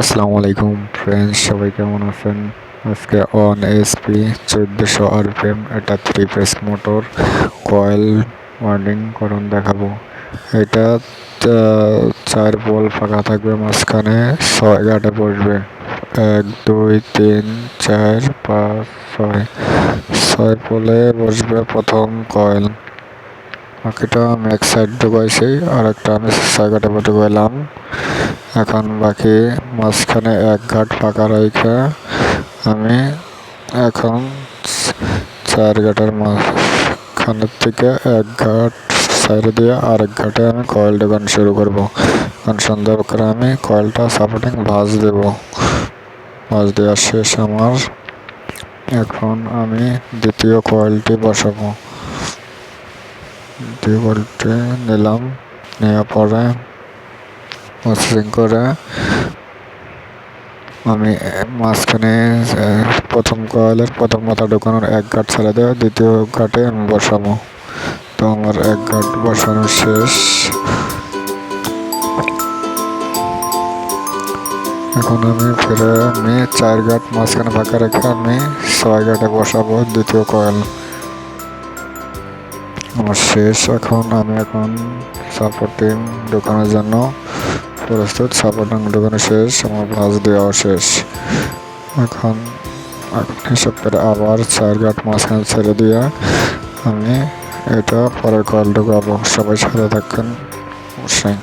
আসসালামু আলাইকুম ফ্রেন্ডস সবাই কেমন আছেন? আজকে অন এসপি চোদ্দোশো আরপিএম এটা three phase motor coil winding করণ দেখাবো। এটা চার বল ফাঁকা থাকবে মাঝখানে, ছয় গাটে বসবে। এক, দুই, তিন, চার, পাঁচ, ছয়। ছয় পোলে বসবে প্রথম কয়েল বাকিটা আমি এক সাইড ঢুকাইছি আর একটা আমি ছয় গাটে ঢুকাইলাম এখন বাকি মাঝখানে এক ঘাট ফাঁকা রেখে আমি এখন চার ঘাটের মাঝখানের থেকে এক ঘাট সাইড দিয়ে আরেক ঘাটে আমি কয়েল ঢোকানো শুরু করব। এখন সুন্দর করে আমি কয়েলটা সাপোর্টিং ভাঁজ দেব। ভাঁজ দেওয়া শেষ আমার। এখন আমি দ্বিতীয় কয়েলটি বসাবো। দ্বিতীয় কয়েলটি নিলাম। নেওয়ার পরে মসৃণ করে। আমি মাঝখানে প্রথম কয়েলের প্রথম মাথা ঢোকানোর এক ঘাট ছেড়ে দেওয়া, দ্বিতীয় ঘাটে আমি বসাবো। তো আমার এক ঘাট বসানো শেষ। এখন আমি ফিরে, আমি চার ঘাট মাঝখানে ফাঁকা রেখে আমি ছয় ঘাটে বসাবো দ্বিতীয় কয়েল। আমার শেষ। এখন আমি এখন সাপোর্টিং ঢোকানোর জন্য প্রস্তুত সাপোর্টিং ঢুকানো শেষ আমার ভাঁজ দেওয়া শেষ। এখন এখন হিসাব করে আবার চার ঘাট মাঝখানে ছেড়ে দিয়ে আমি এটা পরের কল ঢুকাবো সবাই সাথে থাকবেন অবশ্যই